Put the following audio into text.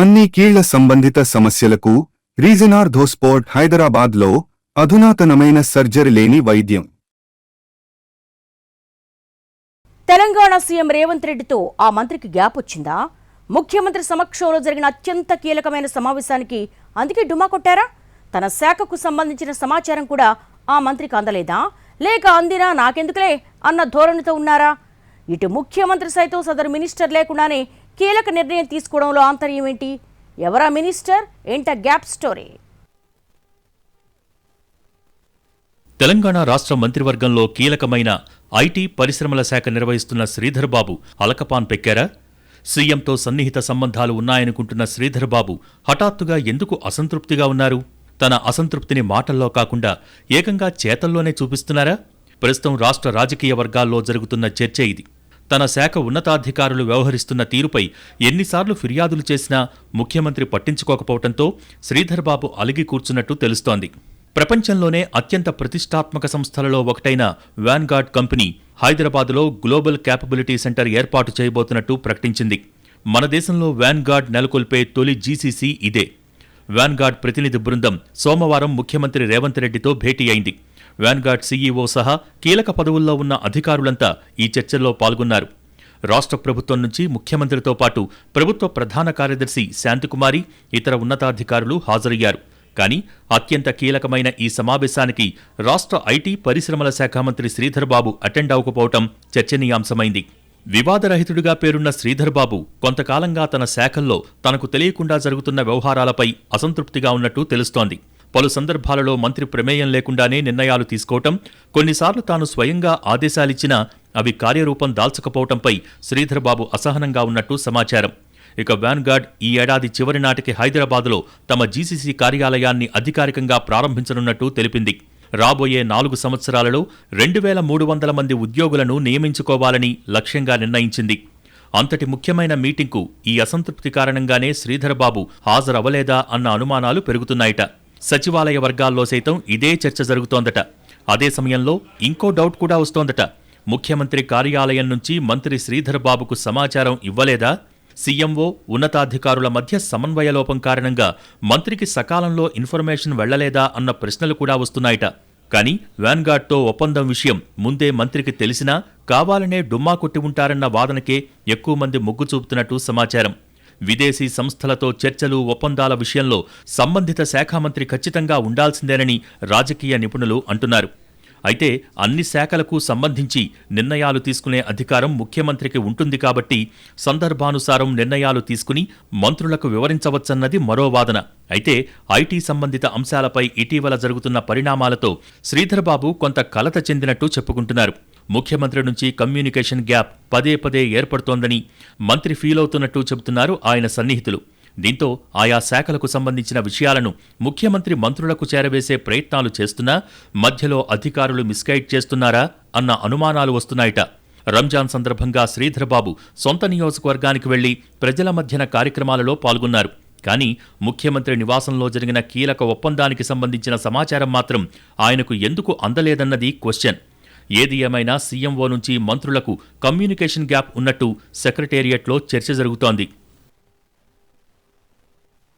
అన్ని కీళ్ళ సంబంధిత సమస్యలకు రీజనార్ధోస్పోర్ట్ హైదరాబాద్లో అధునాతనమైన సర్జరీ లేని వైద్యం. తెలంగాణ సీఎం రేవంత్ రెడ్డితో ఆ మంత్రికి గ్యాప్ వచ్చిందా? ముఖ్యమంత్రి సమక్షంలో జరిగిన అత్యంత కీలకమైన సమావేశానికి అందుకే డుమా కొట్టారా? తన శాఖకు సంబంధించిన సమాచారం కూడా ఆ మంత్రికి అందలేదా? లేక అందినా నాకెందుకులే అన్న ధోరణితో ఉన్నారా? ఇటు ముఖ్యమంత్రి సైతం సదరు మినిస్టర్ లేకుండానే కీలక నిర్ణయం తీసుకోవడంలో ఆంతర్యం ఏంటి? ఎవరా మినిస్టర్? ఏంట గ్యాప్ స్టోరీ? తెలంగాణ రాష్ట్ర మంత్రివర్గంలో కీలకమైన ఐటీ పరిశ్రమల శాఖ నిర్వహిస్తున్న శ్రీధర్ బాబు అలకపాన్ పెక్కారా? సీఎంతో సన్నిహిత సంబంధాలు ఉన్నాయనుకుంటున్న శ్రీధర్ బాబు హఠాత్తుగా ఎందుకు అసంతృప్తిగా ఉన్నారు? తన అసంతృప్తిని మాటల్లో కాకుండా ఏకంగా చేతల్లోనే చూపిస్తున్నారా? ప్రస్తుతం రాష్ట్ర రాజకీయ వర్గాల్లో జరుగుతున్న చర్చ ఇది. తన శాఖ ఉన్నతాధికారులు వ్యవహరిస్తున్న తీరుపై ఎన్నిసార్లు ఫిర్యాదులు చేసినా ముఖ్యమంత్రి పట్టించుకోకపోవడంతో శ్రీధర్ బాబు అలిగి కూర్చున్నట్టు తెలుస్తోంది. ప్రపంచంలోనే అత్యంత ప్రతిష్టాత్మక సంస్థలలో ఒకటైన వ్యాన్గార్డ్ కంపెనీ హైదరాబాద్లో గ్లోబల్ క్యాపబిలిటీ సెంటర్ ఏర్పాటు చేయబోతున్నట్టు ప్రకటించింది. మన దేశంలో వ్యాన్గార్డ్ నెలకొల్పే తొలి జీసీసీ ఇదే. వ్యాన్గార్డ్ ప్రతినిధి బృందం సోమవారం ముఖ్యమంత్రి రేవంత్ రెడ్డితో భేటీ అయింది. వ్యాన్గార్డ్ సీఈఓ సహా కీలక పదవుల్లో ఉన్న అధికారులంతా ఈ చర్చల్లో పాల్గొన్నారు. రాష్ట్ర ప్రభుత్వం నుంచి ముఖ్యమంత్రితో పాటు ప్రభుత్వ ప్రధాన కార్యదర్శి శాంతికుమారి ఇతర ఉన్నతాధికారులు హాజరయ్యారు. కానీ అత్యంత కీలకమైన ఈ సమావేశానికి రాష్ట్ర ఐటీ పరిశ్రమల శాఖ మంత్రి శ్రీధర్ బాబు అటెండ్ అవ్వకపోవటం చర్చనీయాంశమైంది. వివాదరహితుడిగా పేరున్న శ్రీధర్ బాబు కొంతకాలంగా తన శాఖల్లో తనకు తెలియకుండా జరుగుతున్న వ్యవహారాలపై అసంతృప్తిగా ఉన్నట్టు తెలుస్తోంది. పలు సందర్భాలలో మంత్రి ప్రమేయం లేకుండానే నిర్ణయాలు తీసుకోవటం కొన్నిసార్లు తాను స్వయంగా ఆదేశాలిచ్చినా అవి కార్యరూపం దాల్చకపోవటంపై శ్రీధర్ బాబు అసహనంగా ఉన్నట్టు సమాచారం. ఇక వ్యాన్గార్డ్ ఈ ఏడాది చివరి నాటికి హైదరాబాద్లో తమ జీసీసీ కార్యాలయాన్ని అధికారికంగా ప్రారంభించనున్నట్టు తెలిపింది. రాబోయే నాలుగు సంవత్సరాలలో రెండు వేల మూడు వందల మంది ఉద్యోగులను నియమించుకోవాలని లక్ష్యంగా నిర్ణయించింది. అంతటి ముఖ్యమైన మీటింగ్కు ఈ అసంతృప్తి కారణంగానే శ్రీధర్ బాబు హాజరవ్వలేదా అన్న అనుమానాలు పెరుగుతున్నాయట. సచివాలయ వర్గాల్లో సైతం ఇదే చర్చ జరుగుతోందట. అదే సమయంలో ఇంకో డౌట్ కూడా వస్తోందట. ముఖ్యమంత్రి కార్యాలయం నుంచి మంత్రి శ్రీధర్ బాబుకు సమాచారం ఇవ్వలేదా? సీఎంఓ ఉన్నతాధికారుల మధ్య సమన్వయ లోపం కారణంగా మంత్రికి సకాలంలో ఇన్ఫర్మేషన్ వెళ్ళలేదా అన్న ప్రశ్నలు కూడా వస్తున్నాయట. కానీ వ్యాన్గార్డ్తో ఒప్పందం విషయం ముందే మంత్రికి తెలిసినా కావాలనే డుమ్మా కొట్టి ఉంటారన్న వాదనకే ఎక్కువ మంది మొగ్గు చూపుతున్నట్టు సమాచారం. విదేశీ సంస్థలతో చర్చలు ఒప్పందాల విషయంలో సంబంధిత శాఖ మంత్రి ఖచ్చితంగా ఉండాల్సిందేనని రాజకీయ నిపుణులు అంటున్నారు. అయితే అన్ని శాఖలకు సంబంధించి నిర్ణయాలు తీసుకునే అధికారం ముఖ్యమంత్రికి ఉంటుంది కాబట్టి సందర్భానుసారం నిర్ణయాలు తీసుకుని మంత్రులకు వివరించవచ్చన్నది మరో వాదన. అయితే ఐటీ సంబంధిత అంశాలపై ఇటీవల జరుగుతున్న పరిణామాలతో శ్రీధర్బాబు కొంత కలత చెందినట్టు చెప్పుకుంటున్నారు. ముఖ్యమంత్రి నుంచి కమ్యూనికేషన్ గ్యాప్ పదే పదే ఏర్పడుతోందని మంత్రి ఫీలవుతున్నట్టు చెబుతున్నారు ఆయన సన్నిహితులు. దీంతో ఆయా శాఖలకు సంబంధించిన విషయాలను ముఖ్యమంత్రి మంత్రులకు చేరవేసే ప్రయత్నాలు చేస్తున్నా మధ్యలో అధికారులు మిస్గైడ్ చేస్తున్నారా అన్న అనుమానాలు వస్తున్నాయట. రంజాన్ సందర్భంగా శ్రీధర్బాబు సొంత నియోజకవర్గానికి వెళ్ళి ప్రజల మధ్యన కార్యక్రమాలలో పాల్గొన్నారు. కానీ ముఖ్యమంత్రి నివాసంలో జరిగిన కీలక ఒప్పందానికి సంబంధించిన సమాచారం మాత్రం ఆయనకు ఎందుకు అందలేదన్నది క్వశ్చన్. ఏది ఏమైనా సీఎంఓ నుంచి మంత్రులకు కమ్యూనికేషన్ గ్యాప్ ఉన్నట్టు సెక్రటేరియట్లో చర్చ జరుగుతోంది.